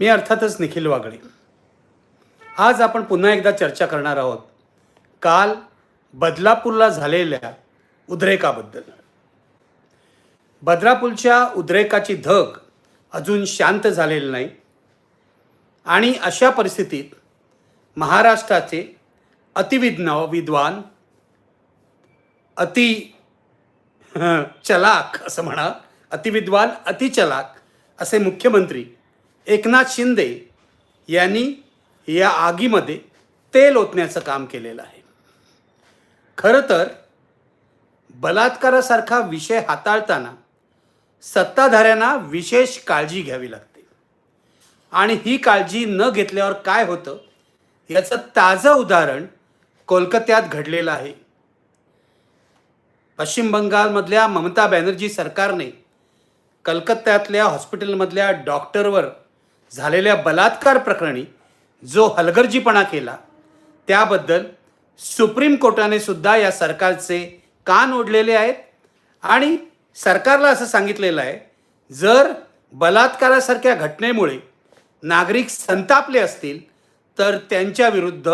मी अर्थातच निखिल वागळे. आज आपण पुन्हा एकदा चर्चा करणार आहोत काल बदलापूरला झालेल्या उद्रेकाबद्दल. बदलापूरच्या उद्रेकाची धग अजून शांत झालेली नाही आणि अशा परिस्थितीत महाराष्ट्राचे अतिविज्ञ विद्वान अति चलाक असं म्हणा अतिविद्वान अतिचलाक असे मुख्यमंत्री एकनाथ शिंदे यांनी या आगीमध्ये तेल ओतण्याचं काम केलेलं आहे. खरं तर बलात्कारासारखा विषय हाताळताना सत्ताधाऱ्यांना विशेष काळजी घ्यावी लागते. आणि ही काळजी न घेतल्यावर काय होतं? याचं ताजं उदाहरण कोलकात्यात घडलेलं आहे. पश्चिम बंगालमधल्या ममता बॅनर्जी सरकारने कलकत्त्यातल्या हॉस्पिटलमधल्या डॉक्टरवर झालेल्या बलात्कार प्रकरणी जो हलगर्जीपणा केला त्याबद्दल सुप्रीम कोर्टाने सुद्धा या सरकारचे कान ओढलेले आहेत. आणि सरकारला असं सांगितलेलं आहे जर बलात्कारासारख्या घटनेमुळे नागरिक संतापले असतील तर त्यांच्या विरुद्ध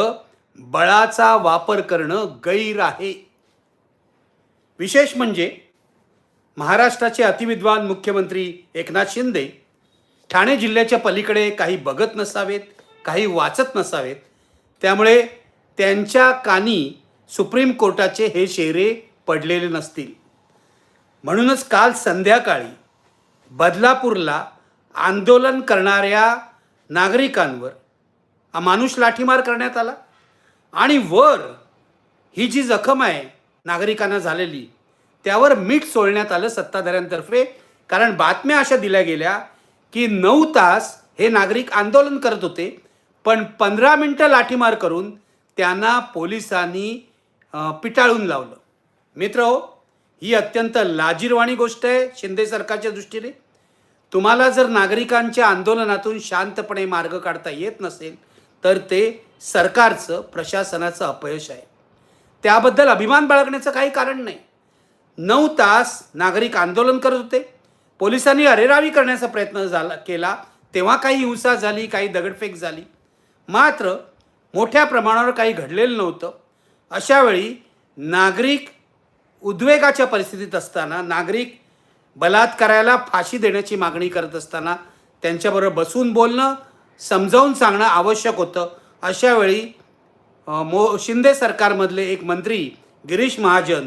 बळाचा वापर करणं गैर आहे. विशेष म्हणजे महाराष्ट्राचे अतिविद्वान मुख्यमंत्री एकनाथ शिंदे ठाणे जिल्ह्याच्या पलीकडे काही बघत नसावेत काही वाचत नसावेत. त्यामुळे त्यांच्या कानी सुप्रीम कोर्टाचे हे शेरे पडलेले नसतील. म्हणूनच काल संध्याकाळी बदलापूरला आंदोलन करणाऱ्या नागरिकांवर माणूस लाठीमार करण्यात आला. आणि वर ही जी जखम आहे नागरिकांना झालेली त्यावर मीठ सोडण्यात आलं सत्ताधाऱ्यांतर्फे. कारण बातम्या अशा दिल्या गेल्या की नऊ तास हे नागरिक आंदोलन करत होते पण पंधरा मिनटं लाठीमार करून त्यांना पोलिसांनी पिटाळून लावलं. मित्र हो ही अत्यंत लाजीरवाणी गोष्ट आहे शिंदे सरकारच्या दृष्टीने. तुम्हाला जर नागरिकांच्या आंदोलनातून शांतपणे मार्ग काढता येत नसेल तर ते सरकारचं प्रशासनाचं अपयश आहे. त्याबद्दल अभिमान बाळगण्याचं काही कारण नाही. नऊ तास नागरिक आंदोलन करत होते पोलिसांनी अरेरावी करण्याचा प्रयत्न झाला केला. तेव्हा काही हिंसा झाली काही दगडफेक झाली. मात्र मोठ्या प्रमाणावर काही घडलेलं नव्हतं. अशावेळी नागरिक उद्वेगाच्या परिस्थितीत असताना नागरिक बलात्काराला फाशी देण्याची मागणी करत असताना त्यांच्याबरोबर बसून बोलणं समजावून सांगणं आवश्यक होतं. अशावेळी मो शिंदे सरकारमधले एक मंत्री गिरीश महाजन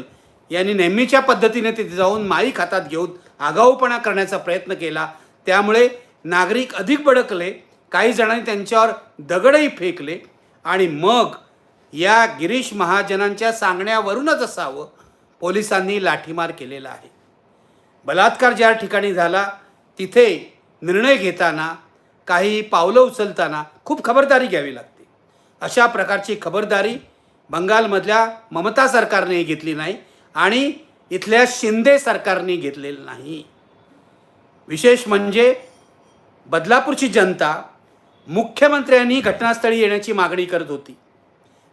यांनी नेहमीच्या पद्धतीने तिथे जाऊन माईक हातात घेऊन आगाऊपणा करण्याचा प्रयत्न केला. त्यामुळे नागरिक अधिक भडकले काही जणांनी त्यांच्यावर दगडही फेकले आणि मग या गिरीश महाजनांच्या सांगण्यावरूनच असावं पोलिसांनी लाठीमार केलेला आहे. बलात्कार ज्या ठिकाणी झाला तिथे निर्णय घेताना काही पावलं उचलताना खूप खबरदारी घ्यावी लागते. अशा प्रकारची खबरदारी बंगालमधल्या ममता सरकारने घेतली नाही आणि इथल्या शिंदे सरकारने घेतलेलं नाही. विशेष म्हणजे बदलापूरची जनता मुख्यमंत्र्यांनी घटनास्थळी येण्याची मागणी करत होती.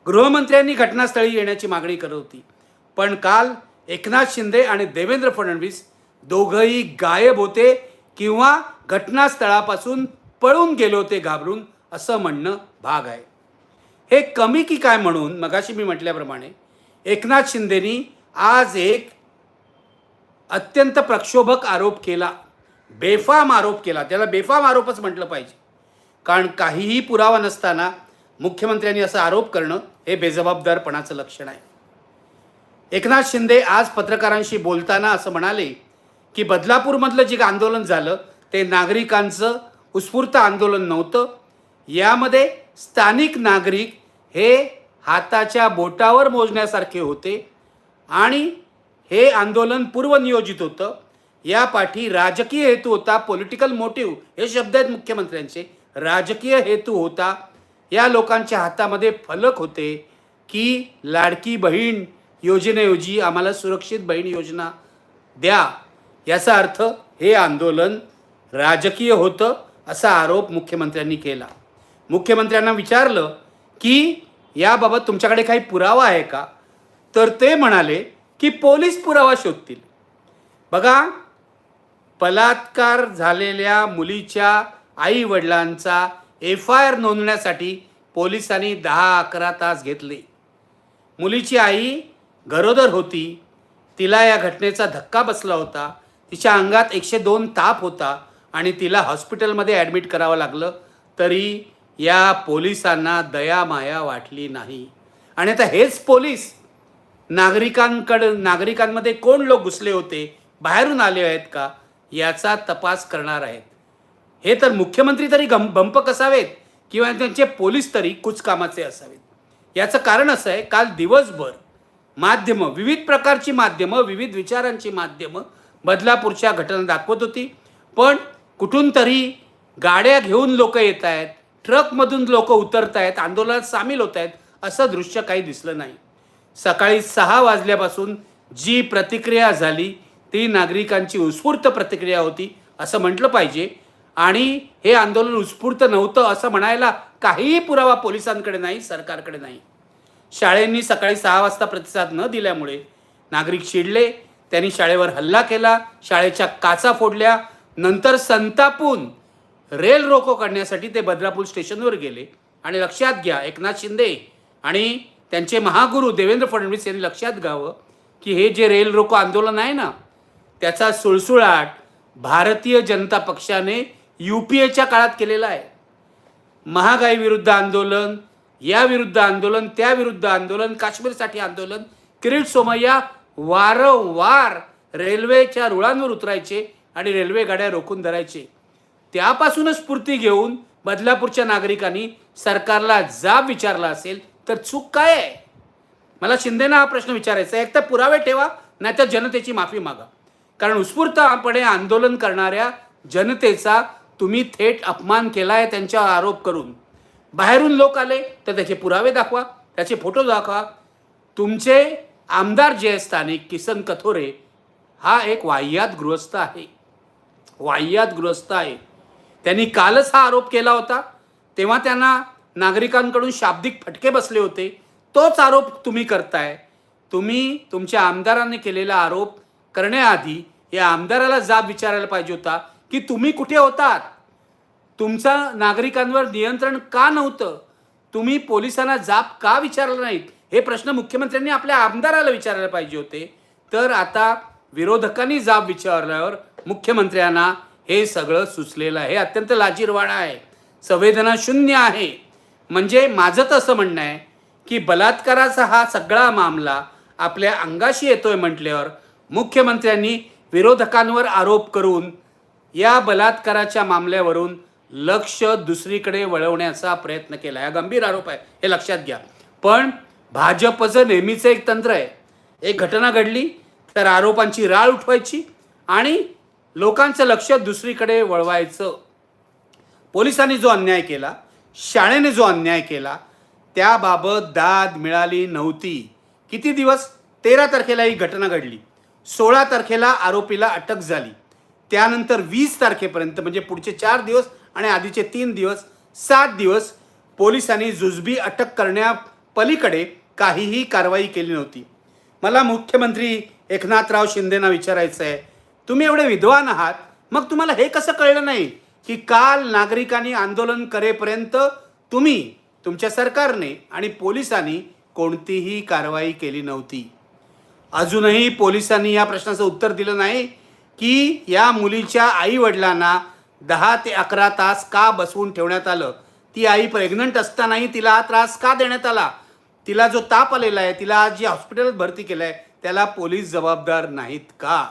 गृहमंत्र्यांनी घटनास्थळी येण्याची मागणी करत होती. पण काल एकनाथ शिंदे आणि देवेंद्र फडणवीस दोघंही गायब होते किंवा घटनास्थळापासून पळून गेले होते घाबरून असं म्हणणं भाग आहे. हे कमी की काय म्हणून? मगाशी मी म्हटल्याप्रमाणे एकनाथ शिंदेनी आज एक अत्यंत प्रक्षोभक आरोप केला. बेफाम आरोप केला. त्याला बेफाम आरोपच म्हटलं पाहिजे. कारण काहीही पुरावा नसताना मुख्यमंत्र्यांनी असा आरोप करणं हे बेजबाबदारपणाचं लक्षण आहे. एकनाथ शिंदे आज पत्रकारांशी बोलताना असं म्हणाले की बदलापूरमधलं जे आंदोलन झालं ते नागरिकांचं उत्स्फूर्त आंदोलन नव्हतं. यामध्ये स्थानिक नागरिक हे हाताच्या बोटावर मोजण्यासारखे होते आणि हे आंदोलन पूर्वनियोजित होतं. यापाठी राजकीय हेतू होता पॉलिटिकल मोटिव्ह हे शब्द आहेत मुख्यमंत्र्यांचे. राजकीय हेतू होता. या लोकांच्या हातामध्ये फलक होते की लाडकी बहीण योजनेऐवजी आम्हाला सुरक्षित बहीण योजना द्या. याचा अर्थ हे आंदोलन राजकीय होतं असा आरोप मुख्यमंत्र्यांनी केला. मुख्यमंत्र्यांना विचारलं की याबाबत तुमच्याकडे काही पुरावा आहे का? तर ते म्हणाले की पोलीस पुरावा शोधतील. बघा बलात्कार झालेल्या मुलीच्या आई वडिलांचा एफ आय आर नोंदण्यासाठी पोलिसांनी दहा अकरा तास घेतले. मुलीची आई गरोदर होती. तिला या घटनेचा धक्का बसला होता. तिच्या अंगात एकशे दोन ताप होता आणि तिला हॉस्पिटलमध्ये ॲडमिट करावं लागलं. तरी या पोलिसांना दया माया वाटली नाही. आणि आता हेच पोलीस नागरिकांकडे नागरिकांमध्ये कोण लोक घुसले होते? बाहेरून आले आहेत का? याचा तपास करणार आहेत. हे तर मुख्यमंत्री तरी गम भंपक असावेत किंवा त्यांचे पोलीस तरी कुचकामाचे असावेत? याचं कारण असं आहे काल दिवसभर माध्यमं विविध प्रकारची माध्यमं विविध विचारांची माध्यमं बदलापूरच्या घटना दाखवत होती. पण कुठून तरी गाड्या घेऊन लोक येत आहेत ट्रकमधून लोक उतरत आहेत आंदोलनात सामील होत आहेत असं दृश्य काही दिसलं नाही. सकाळी सहा वाजल्यापासून जी प्रतिक्रिया झाली ती नागरिकांची उत्स्फूर्त प्रतिक्रिया होती असं म्हटलं पाहिजे. आणि हे आंदोलन उत्स्फूर्त नव्हतं असं म्हणायला काहीही पुरावा पोलिसांकडे नाही सरकारकडे नाही. शाळेंनी सकाळी सहा वाजता प्रतिसाद न दिल्यामुळे नागरिक चिडले. त्यांनी शाळेवर हल्ला केला शाळेच्या काचा फोडल्या. नंतर संतापून रेल रोको काढण्यासाठी ते बदलापूर स्टेशनवर गेले. आणि लक्षात घ्या एकनाथ शिंदे आणि त्यांचे महागुरू देवेंद्र फडणवीस यांनी लक्षात घ्यावं की हे जे रेल रोको आंदोलन आहे ना त्याचा सुळसुळाट भारतीय जनता पक्षाने यू पी एच्या काळात केलेला आहे. महागाई विरुद्ध आंदोलन या विरुद्ध आंदोलन त्या विरुद्ध आंदोलन काश्मीरसाठी आंदोलन किरीट सोमय्या वारंवार रेल्वेच्या रुळांवर उतरायचे आणि रेल्वे गाड्या रोखून धरायचे. त्यापासूनच स्फूर्ती घेऊन बदलापूरच्या नागरिकांनी सरकारला जाब विचारला असेल तर चूक काय आहे? मला शिंदेना हा प्रश्न विचारायचा आहे. एक तर पुरावे ठेवा नाही तर जनतेची माफी मागा. कारण उत्स्फूर्तपणे आंदोलन करणाऱ्या जनतेचा तुम्ही थेट अपमान केला आहे त्यांच्यावर आरोप करून. बाहेरून लोक आले तर त्याचे पुरावे दाखवा त्याचे फोटो दाखवा. तुमचे आमदार जे स्थानिक किसन कथोरे हा एक वाह्यात गृहस्थ आहे. वाह्यात गृहस्थ आहे. त्यांनी कालच हा आरोप केला होता. तेव्हा त्यांना नागरिकांकडून शाब्दिक फटके बसले होते. तोच आरोप तुम्ही करताय. तुम्ही तुमच्या आमदारांनी केलेला आरोप करण्याआधी या आमदाराला जाब विचारायला पाहिजे होता की तुम्ही कुठे होतात? तुमचा नागरिकांवर नियंत्रण का नव्हतं? तुम्ही पोलिसांना जाब का विचारला नाहीत? हे प्रश्न मुख्यमंत्र्यांनी आपल्या आमदाराला विचारायला पाहिजे होते. तर आता विरोधकांनी जाब विचारल्यावर मुख्यमंत्र्यांना हे सगळं सुचलेलं आहे. हे अत्यंत लाजीरवाणा आहे. संवेदना शून्य आहे. म्हणजे माझं तर असं म्हणणं आहे की बलात्काराचा हा सगळा मामला आपल्या अंगाशी येतोय म्हटल्यावर मुख्यमंत्र्यांनी विरोधकांवर आरोप करून या बलात्काराच्या मामल्यावरून लक्ष दुसरीकडे वळवण्याचा प्रयत्न केला. हा गंभीर आरोप आहे हे लक्षात घ्या. पण भाजपचं नेहमीचं एक तंत्र आहे. एक घटना घडली तर आरोपांची राळ उठवायची आणि लोकांचं लक्ष दुसरीकडे वळवायचं. पोलिसांनी जो अन्याय केला शाळेने जो अन्याय केला त्याबाबत दाद मिळाली नव्हती. किती दिवस? तेरा तारखेला ही घटना घडली. सोळा तारखेला आरोपीला अटक झाली. त्यानंतर वीस तारखेपर्यंत म्हणजे पुढचे चार दिवस आणि आधीचे तीन दिवस सात दिवस पोलिसांनी जुजबी अटक करण्यापलीकडे काहीही कारवाई केली नव्हती. मला मुख्यमंत्री एकनाथराव शिंदेना विचारायचं आहे तुम्ही एवढे विद्वान आहात मग तुम्हाला हे कसं कळलं नाही? की काल नागरिकांनी आंदोलन करेपर्यंत तुम्ही तुमच्या सरकारने आणि पोलिसांनी कोणतीही कारवाई केली नव्हती. अजूनही पोलिसांनी या प्रश्नाचं उत्तर दिलं नाही की या मुलीच्या आई वडिलांना दहा ते अकरा तास का बसवून ठेवण्यात आलं? ती आई प्रेग्नंट असतानाही तिला हा त्रास का देण्यात आला? तिला जो ताप आलेला आहे तिला आज जी हॉस्पिटलात भरती केलं आहे त्याला पोलीस जबाबदार नाहीत का?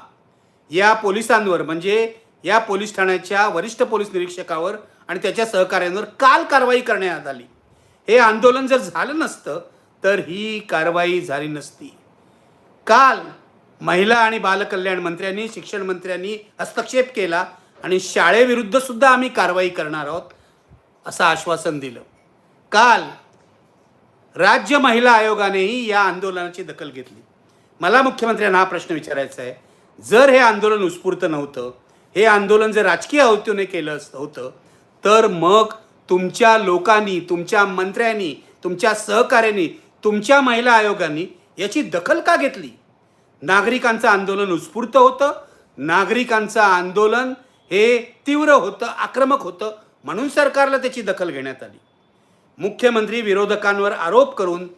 या पोलिसांवर म्हणजे या पोलीस ठाण्याच्या वरिष्ठ पोलीस निरीक्षकावर आणि त्याच्या सहकार्यांवर काल कारवाई करण्यात आली. हे आंदोलन जर झालं नसतं तर ही कारवाई झाली नसती. काल महिला आणि बालकल्याण मंत्र्यांनी शिक्षण मंत्र्यांनी हस्तक्षेप केला आणि शाळेविरुद्ध सुद्धा आम्ही कारवाई करणार आहोत असं आश्वासन दिलं. काल राज्य महिला आयोगानेही या आंदोलनाची दखल घेतली. मला मुख्यमंत्र्यांना हा प्रश्न विचारायचा आहे. जर हे आंदोलन उत्स्फूर्त नव्हतं हे आंदोलन जर राजकीय आवृत्तीने केलं होतं तर मग तुमच्या लोकांनी तुमच्या मंत्र्यांनी तुमच्या सहकार्यांनी तुमच्या महिला आयोगांनी याची दखल का घेतली? नागरिकांचं आंदोलन उत्स्फूर्त होतं. नागरिकांचं आंदोलन हे तीव्र होतं आक्रमक होतं म्हणून सरकारला त्याची दखल घेण्यात आली. मुख्यमंत्री विरोधकांवर आरोप करून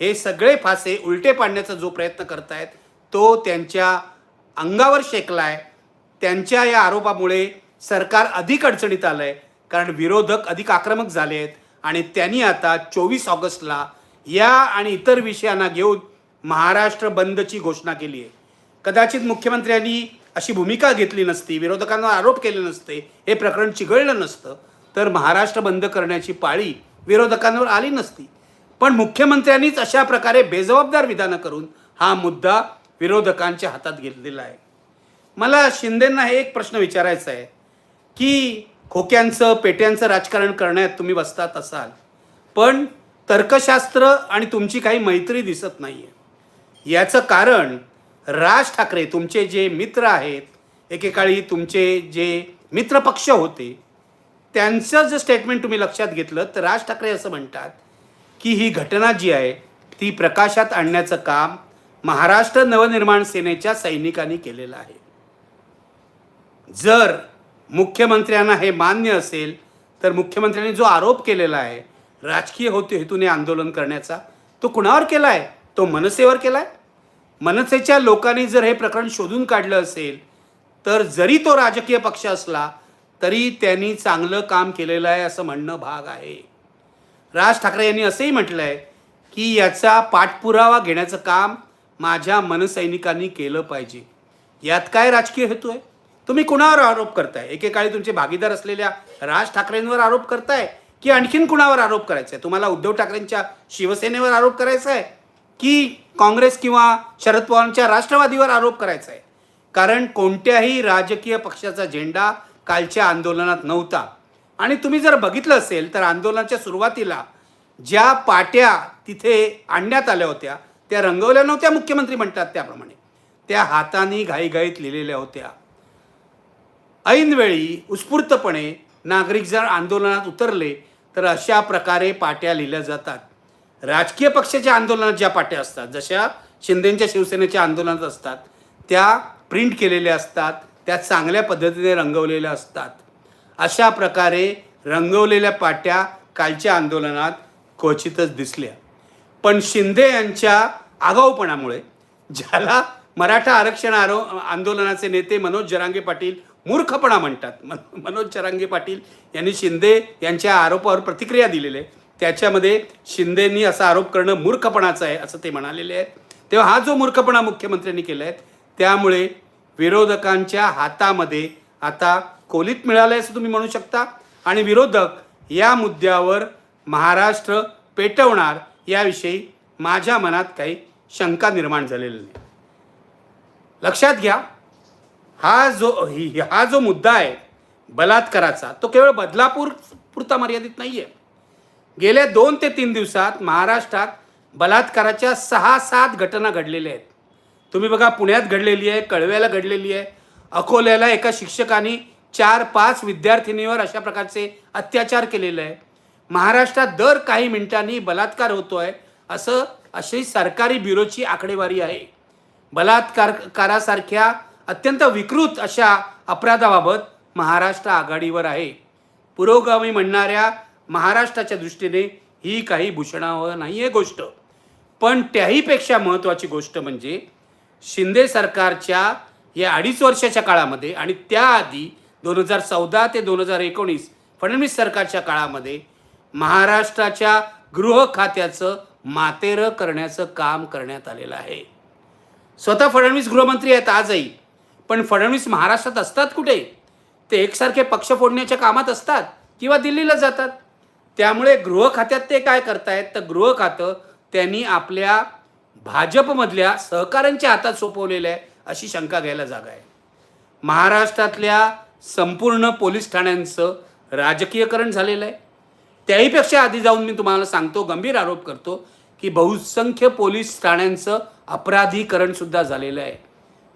हे सगळे फासे उलटे पाडण्याचा जो प्रयत्न करतायत तो त्यांच्या अंगावर शेकलाय. त्यांच्या या आरोपामुळे सरकार अधिक अडचणीत आलं आहे कारण विरोधक अधिक आक्रमक झाले आहेत. आणि त्यांनी आता चोवीस ऑगस्टला या आणि इतर विषयांना घेऊन महाराष्ट्र बंदची घोषणा केली आहे. कदाचित मुख्यमंत्र्यांनी अशी भूमिका घेतली नसती विरोधकांवर आरोप केले नसते हे प्रकरण चिघळलं नसतं तर महाराष्ट्र बंद करण्याची पाळी विरोधकांवर आली नसती. पण मुख्यमंत्र्यांनीच अशा प्रकारे बेजबाबदार विधानं करून हा मुद्दा विरोधकांच्या हातात घेतलेला आहे. मला शिंदेंना हे एक प्रश्न विचारायचा आहे की खोक्यांचं पेट्यांचं राजकारण करण्यात तुम्ही बसतात असाल पण तर्कशास्त्र आणि तुमची काही मैत्री दिसत नाही आहे याचं कारण राज ठाकरे तुमचे जे मित्र आहेत एकेकाळी तुमचे जे मित्रपक्ष होते त्यांचं जर स्टेटमेंट तुम्ही लक्षात घेतलं तर राज ठाकरे असं म्हणतात की ही घटना जी आहे ती प्रकाशात आणण्याचं काम महाराष्ट्र नवनिर्माण सेनेच्या सैनिकांनी केलेलं आहे. जर मुख्यमंत्र्यांना हे मान्य असेल तर मुख्यमंत्र्यांनी जो आरोप केलेला आहे राजकीय होते हेतूने आंदोलन करण्याचा तो कुणावर केला आहे तो मनसेवर केला आहे मनसेच्या लोकांनी जर हे प्रकरण शोधून काढलं असेल तर जरी तो राजकीय पक्ष असला तरी त्यांनी चांगलं काम केलेलं आहे असं म्हणणं भाग आहे. राज ठाकरे यांनी असंही म्हटलं आहे की याचा पाठपुरावा घेण्याचं काम माझ्या मनसैनिकांनी केलं पाहिजे. यात काय राजकीय हेतू आहे? तुम्ही कुणावर आरोप करताय? एकेकाळी तुमचे भागीदार असलेल्या राज ठाकरेंवर आरोप करताय की आणखीन कुणावर आरोप करायचा आहे तुम्हाला उद्धव ठाकरेंच्या शिवसेनेवर आरोप करायचा आहे की काँग्रेस किंवा शरद पवारांच्या राष्ट्रवादीवर आरोप करायचा आहे कारण कोणत्याही राजकीय पक्षाचा झेंडा कालच्या आंदोलनात नव्हता. आणि तुम्ही जर बघितलं असेल तर आंदोलनाच्या सुरुवातीला ज्या पाट्या तिथे आणण्यात आल्या होत्या त्या रंगवल्या नव्हत्या मुख्यमंत्री म्हणतात त्याप्रमाणे. त्या हाताने घाईघाईत लिहिलेल्या होत्या. ऐनवेळी उत्स्फूर्तपणे नागरिक जर आंदोलनात उतरले तर अशा प्रकारे पाट्या लिहिल्या जातात. राजकीय पक्षाच्या आंदोलनात ज्या पाट्या असतात जशा शिंदेच्या शिवसेनेच्या आंदोलनात असतात त्या प्रिंट केलेल्या असतात त्या चांगल्या पद्धतीने रंगवलेल्या असतात. अशा प्रकारे रंगवलेल्या पाट्या कालच्या आंदोलनात क्वचितच दिसल्या. पण शिंदे यांच्या आगाऊपणामुळे ज्याला मराठा आरक्षण आरो आंदोलनाचे नेते मनोज जरांगे पाटील मूर्खपणा म्हणतात. मन मनोज चरांगे पाटील यांनी शिंदे यांच्या आरोपावर प्रतिक्रिया दिलेली आहे. त्याच्यामध्ये शिंदेंनी असा आरोप करणं मूर्खपणाचं आहे असं ते म्हणालेले आहेत. तेव्हा हा जो मूर्खपणा मुख्यमंत्र्यांनी केला आहे त्यामुळे विरोधकांच्या हातामध्ये आता कोलीत मिळालं आहे असं तुम्ही म्हणू शकता. आणि विरोधक या मुद्द्यावर महाराष्ट्र पेटवणार याविषयी माझ्या मनात काही शंका निर्माण झालेली नाही. लक्षात घ्या हा जो ही- हा जो मुद्दा आहे बलात्काराचा तो केवळ बदलापूर पुरता मर्यादित नाही आहे गेल्या दोन ते तीन दिवसात महाराष्ट्रात बलात्काराच्या सहा सात घटना घडलेल्या आहेत. तुम्ही बघा पुण्यात घडलेली आहे कळव्याला घडलेली आहे अकोल्याला एका शिक्षकाने चार पाच विद्यार्थिनीवर अशा प्रकारचे अत्याचार केलेले आहे. महाराष्ट्रात दर काही मिनिटांनी बलात्कार होतो आहे असं अशी सरकारी ब्युरोची आकडेवारी आहे. बलात्कारासारख्या अत्यंत विकृत अशा अपराधाबाबत महाराष्ट्र आघाडीवर आहे. पुरोगामी म्हणणाऱ्या महाराष्ट्राच्या दृष्टीने ही काही भूषणावं नाही आहे गोष्ट. पण त्याहीपेक्षा महत्त्वाची गोष्ट म्हणजे शिंदे सरकारच्या या अडीच वर्षाच्या काळामध्ये आणि त्याआधी दोन हजार चौदा ते दोन हजार एकोणीस फडणवीस सरकारच्या काळामध्ये महाराष्ट्राच्या गृह खात्याचं मातेरं करण्याचं काम करण्यात आलेलं आहे. स्वतः फडणवीस गृहमंत्री आहेत आजही. पण फडणवीस महाराष्ट्रात असतात कुठे? ते एकसारखे पक्ष फोडण्याच्या कामात असतात किंवा दिल्लीला जातात. त्यामुळे गृह खात्यात ते काय करतायत? तर गृह खातं त्यांनी आपल्या भाजपमधल्या सहकाऱ्यांच्या हातात सोपवलेलं आहे अशी शंका घ्यायला जागा आहे. महाराष्ट्रातल्या संपूर्ण पोलीस ठाण्यांचं राजकीयकरण झालेलं आहे. त्याहीपेक्षा आधी जाऊन मी तुम्हाला सांगतो गंभीर आरोप करतो की बहुसंख्य पोलीस ठाण्यांचं अपराधीकरणसुद्धा झालेलं आहे.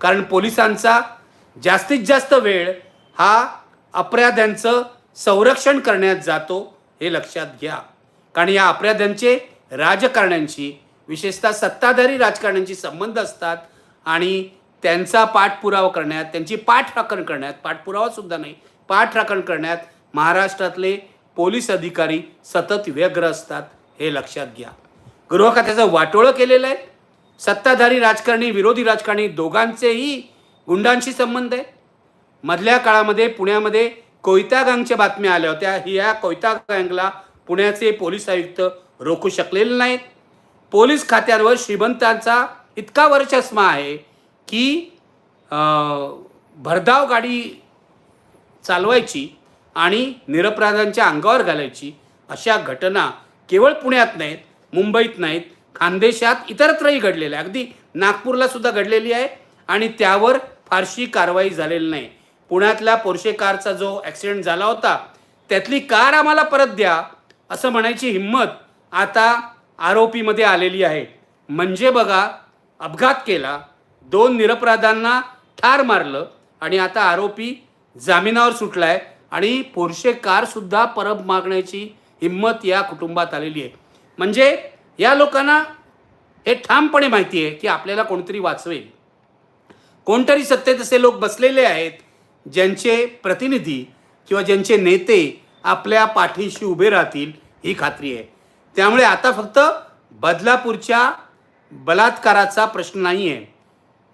कारण पोलिसांचा जास्तीत जास्त वेळ हा अपराध्यांचं संरक्षण करण्यात जातो हे लक्षात घ्या. कारण या अपराध्यांचे राजकारण्यांशी विशेषतः सत्ताधारी राजकारण्यांशी संबंध असतात आणि त्यांचा पाठपुरावा करण्यात त्यांची पाठराखण करण्यात पाठपुरावासुद्धा नाही पाठराखण करण्यात महाराष्ट्रातले पोलीस अधिकारी सतत व्यग्र असतात हे लक्षात घ्या. गृह खात्याचं वाटोळं केलेलं आहे. सत्ताधारी राजकारणी विरोधी राजकारणी दोघांचेही गुंडांशी संबंध आहे. मधल्या काळामध्ये पुण्यामध्ये कोयता गँगच्या बातम्या आल्या होत्या. ह्या कोयता गँगला पुण्याचे पोलीस आयुक्त रोखू शकलेले नाहीत. पोलीस खात्यांवर श्रीमंतांचा इतका वर्चस्मा आहे की भरधाव गाडी चालवायची आणि निरपराधांच्या अंगावर घालायची अशा घटना केवळ पुण्यात नाहीत मुंबईत नाहीत खानदेशात इतरत्रही घडलेलं आहे. अगदी नागपूरला सुद्धा घडलेली आहे आणि त्यावर फारशी कारवाई झालेली नाही. पुण्यातल्या पोर्शे कारचा जो ॲक्सिडेंट झाला होता त्यातली कार आम्हाला परत द्या असं म्हणायची हिंमत आता आरोपीमध्ये आलेली आहे. म्हणजे बघा अपघात केला दोन निरपराधांना ठार मारलं आणि आता आरोपी जामिनावर सुटला आहे आणि पोर्शे कारसुद्धा परब मागण्याची हिंमत या कुटुंबात आलेली आहे. म्हणजे या लोकांना हे ठामपणे माहिती आहे की आपल्याला कोणतरी वाचवेल. कोणतरी सत्तेत असे लोक बसलेले आहेत ज्यांचे प्रतिनिधी किंवा ज्यांचे नेते आपल्या पाठीशी उभे राहतील ही खात्री आहे. त्यामुळे आता फक्त बदलापूरच्या बलात्काराचा प्रश्न नाही आहे.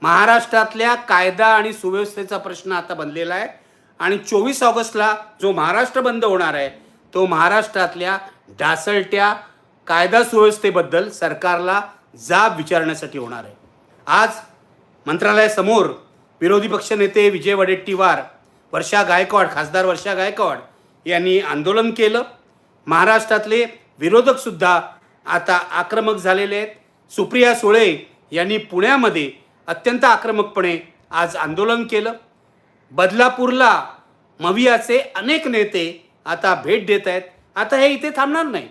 महाराष्ट्रातल्या कायदा आणि सुव्यवस्थेचा प्रश्न आता बनलेला आहे. आणि चोवीस ऑगस्टला जो महाराष्ट्र बंद होणार आहे तो महाराष्ट्रातल्या ढासळत्या कायदा सुव्यवस्थेबद्दल सरकारला जाब विचारण्यासाठी होणार आहे. आज मंत्रालयासमोर विरोधी पक्षनेते विजय वडेट्टीवार वर्षा गायकवाड खासदार वर्षा गायकवाड यांनी आंदोलन केलं. महाराष्ट्रातले विरोधकसुद्धा आता आक्रमक झालेले आहेत. सुप्रिया सुळे यांनी पुण्यामध्ये अत्यंत आक्रमकपणे आज आंदोलन केलं. बदलापूरला मवियाचे अनेक नेते आता भेट देत आहेत. आता हे इथे थांबणार नाही.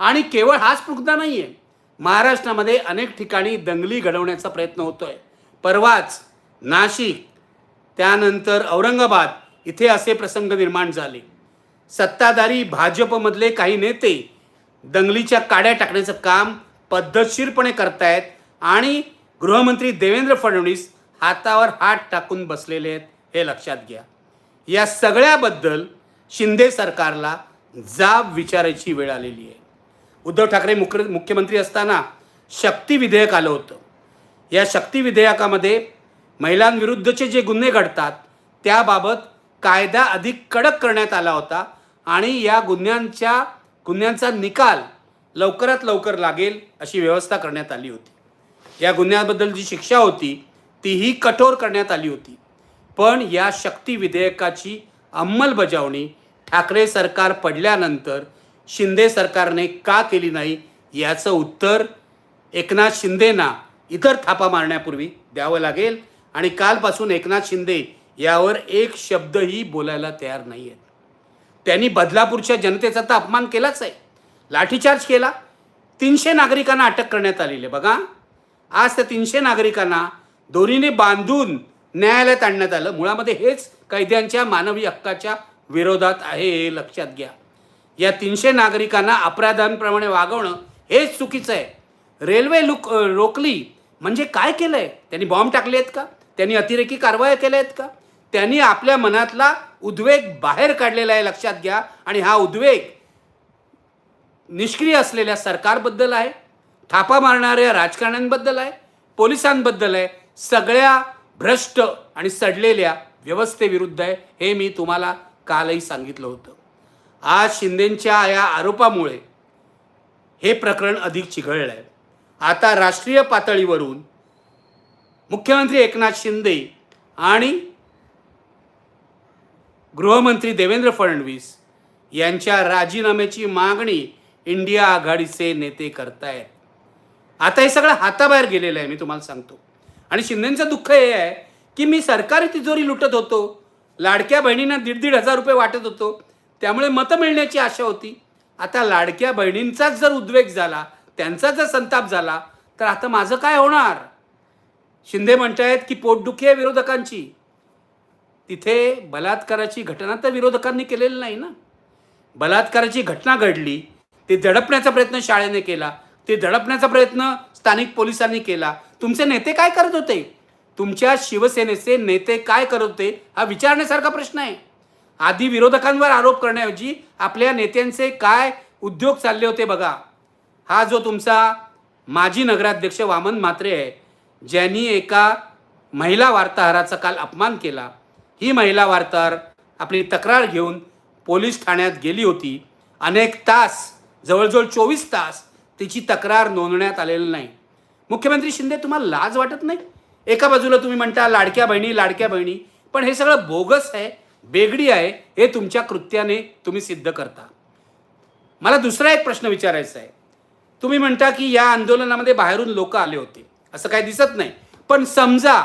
आणि केवळ हाच मुद्दा नाही आहे महाराष्ट्रामध्ये अनेक ठिकाणी दंगली घडवण्याचा प्रयत्न होतोय. परवाच नाशिक त्यानंतर औरंगाबाद इथे असे प्रसंग निर्माण झाले. सत्ताधारी भाजपमधले काही नेते दंगलीच्या काड्या टाकण्याचं काम पद्धतशीरपणे करतायत आणि गृहमंत्री देवेंद्र फडणवीस हातावर हात टाकून बसलेले आहेत हे लक्षात घ्या. या सगळ्याबद्दल शिंदे सरकारला जाब विचारायची वेळ आलेली आहे. उद्धव ठाकरे मुख्य मुख्यमंत्री असताना शक्ती विधेयक आलं होतं. या शक्ती विधेयकामध्ये महिलांविरुद्धचे जे गुन्हे घडतात त्याबाबत कायदा अधिक कडक करण्यात आला होता आणि या गुन्ह्यांच्या गुन्ह्यांचा निकाल लवकरात लवकर लागेल अशी व्यवस्था करण्यात आली होती. या गुन्ह्याबद्दल जी शिक्षा होती तीही कठोर करण्यात आली होती. पण या शक्ती विधेयकाची अंमलबजावणी ठाकरे सरकार पडल्यानंतर शिंदे सरकारने का केली नाही याचं उत्तर एकनाथ शिंदेना इतर थापा मारण्यापूर्वी द्यावं लागेल. आणि कालपासून एकनाथ शिंदे यावर एक शब्दही बोलायला तयार नाही आहेत त्यांनी बदलापूरच्या जनतेचा तर अपमान केलाच आहे. लाठीचार्ज केला. तीनशे नागरिकांना अटक करण्यात आलेली आहे. बघा. आज त्या तीनशे नागरिकांना दोरीने बांधून न्यायालयात आणण्यात आलं. मुळामध्ये हेच कैद्यांच्या मानवी हक्काच्या विरोधात आहे हे लक्षात घ्या. या तीनशे नागरिकांना अपराधांप्रमाणे वागवणं हेच चुकीचं आहे. रेल्वे लुक रोकली रोखली म्हणजे काय केलं आहे त्यांनी बॉम्ब टाकले आहेत का? त्यांनी अतिरेकी कारवाया केल्या आहेत का? त्यांनी आपल्या मनातला उद्वेग बाहेर काढलेला आहे लक्षात घ्या. आणि हा उद्वेग निष्क्रिय असलेल्या सरकारबद्दल आहे थापा मारणाऱ्या राजकारण्यांबद्दल आहे पोलिसांबद्दल आहे सगळ्या भ्रष्ट आणि सडलेल्या व्यवस्थेविरुद्ध आहे हे मी तुम्हाला कालही सांगितलं होतं. आज शिंदेंच्या या आरोपामुळे हे प्रकरण अधिक चिघळलं आहे आता राष्ट्रीय पातळीवरून मुख्यमंत्री एकनाथ शिंदे आणि गृहमंत्री देवेंद्र फडणवीस यांच्या राजीनाम्याची मागणी इंडिया आघाडीचे नेते करतायत. आता हे सगळं हाताबाहेर गेलेलं आहे मी तुम्हाला सांगतो. आणि शिंदेचं दुःख हे आहे की मी सरकारी तिजोरी लुटत होतो. लाडक्या बहिणींना दीड दीड हजार रुपये वाटत होतो. त्यामुळे मतं मिळण्याची आशा होती. आता लाडक्या बहिणींचाच जर उद्वेग झाला त्यांचा जर संताप झाला तर आता माझं काय होणार? शिंदे म्हणतायत की पोटदुखी आहे विरोधकांची. तिथे बलात्काराची घटना तर विरोधकांनी केलेली नाही ना? बलात्काराची घटना घडली ते दडपण्याचा प्रयत्न शाळेने केला ते दडपण्याचा प्रयत्न स्थानिक पोलिसांनी केला. तुमचे नेते काय करत होते? तुमच्या शिवसेनेचे नेते काय करत होते? हा विचारण्यासारखा प्रश्न आहे. आधी विरोधकांवर आरोप करण्याऐवजी आपल्या नेत्यांचे काय उद्योग चालले होते बघा. हा जो तुमचा माजी नगराध्यक्ष वामन म्हात्रे आहे ज्यांनी एका महिला वार्ताहराचा काल अपमान केला. ही महिला वार्ताहर आपली तक्रार घेऊन पोलीस ठाण्यात गेली होती. अनेक तास जवळजवळ चोवीस तास तिची तक्रार नोंदवण्यात आलेली नाही. मुख्यमंत्री शिंदे तुम्हाला लाज वाटत नाही? एका बाजूला तुम्ही म्हणता लाडक्या बहिणी लाडक्या बहिणी पण हे सगळं बोगस आहे. बेगडी आहे हे तुमच्या कृत्याने तुम्ही सिद्ध करता. मला दुसरा एक प्रश्न विचारायचा आहे. तुम्ही म्हणता की या आंदोलनामध्ये बाहेरून लोक आले होते. असं काही दिसत नाही. पण समजा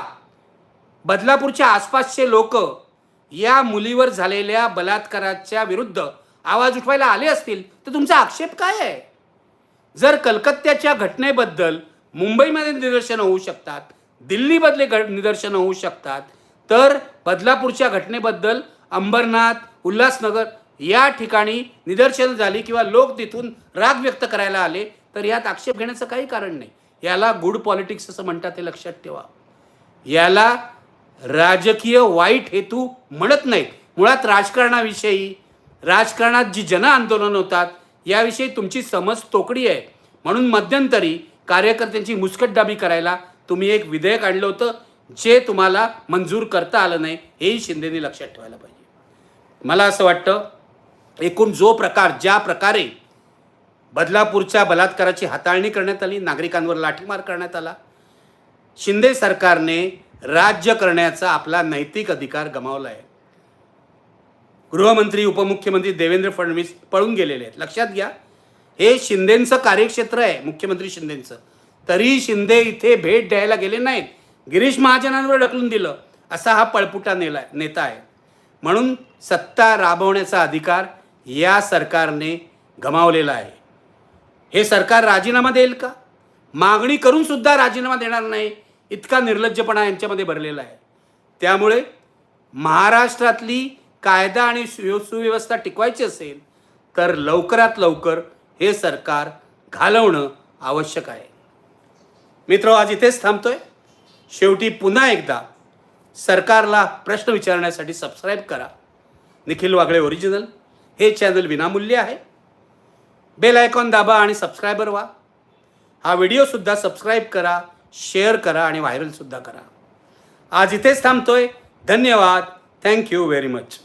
बदलापूरच्या आसपासचे लोक या मुलीवर झालेल्या बलात्काराच्या विरुद्ध आवाज उठवायला आले असतील तर तुमचा आक्षेप काय आहे? जर कलकत्त्याच्या घटनेबद्दल मुंबईमध्ये निदर्शनं होऊ शकतात दिल्लीमधले घ निदर्शनं होऊ शकतात तर बदलापूरच्या घटनेबद्दल अंबरनाथ उल्हासनगर या ठिकाणी निदर्शन झाली किंवा लोक तिथून राग व्यक्त करायला आले तर यात आक्षेप घेण्याचं काही कारण नाही. याला गुड पॉलिटिक्स असं म्हणतात ते लक्षात ठेवा. याला राजकीय वाईट हेतू म्हणत नाहीत. मुळात राजकारणाविषयी राजकारणात जी जन आंदोलन होतात याविषयी तुमची समज तोकडी आहे. म्हणून मध्यंतरी कार्यकर्त्यांची मुस्कटदाबी करायला तुम्ही एक विधेयक आणलं होतं जे तुम्हाला मंजूर करता आलं नाही हेही शिंदेने लक्षात ठेवायला पाहिजे. मला असं वाटतं एकूण जो प्रकार ज्या प्रकारे बदलापूरच्या बलात्काराची हाताळणी करण्यात आली नागरिकांवर लाठीमार करण्यात आला शिंदे सरकारने राज्य करण्याचा आपला नैतिक अधिकार गमावला आहे. गृहमंत्री उपमुख्यमंत्री देवेंद्र फडणवीस पळून गेलेले आहेत. लक्षात घ्या हे शिंदेंचं कार्यक्षेत्र आहे मुख्यमंत्री शिंदेंचं. तरी शिंदे इथे भेट द्यायला गेले नाहीत. गिरीश महाजनांवर ढकलून दिलं असा हा पळपुटा नेला नेता आहे. म्हणून सत्ता राबवण्याचा अधिकार या सरकारने गमावलेला आहे. हे सरकार राजीनामा देईल का? मागणी करून सुद्धा राजीनामा देणार नाही इतका निर्लज्जपणा यांच्यामध्ये भरलेला आहे. त्यामुळे महाराष्ट्रातली कायदा आणि सुव्यवस्था टिकवायची असेल तर लवकरात लवकर हे सरकार घालवणं आवश्यक आहे. मित्र आज इथेच थांबतोय. शेवटी पुन्हा एकदा सरकारला प्रश्न विचारण्यासाठी सबस्क्राईब करा. निखिल वागळे ओरिजिनल हे चॅनल विनामूल्य आहे. बेल आयकॉन दाबा आणि सबस्क्रायबर व्हा. हा व्हिडिओसुद्धा सबस्क्राईब करा शेअर करा आणि व्हायरलसुद्धा करा. आज इथेच थांबतोय. धन्यवाद. Thank you very much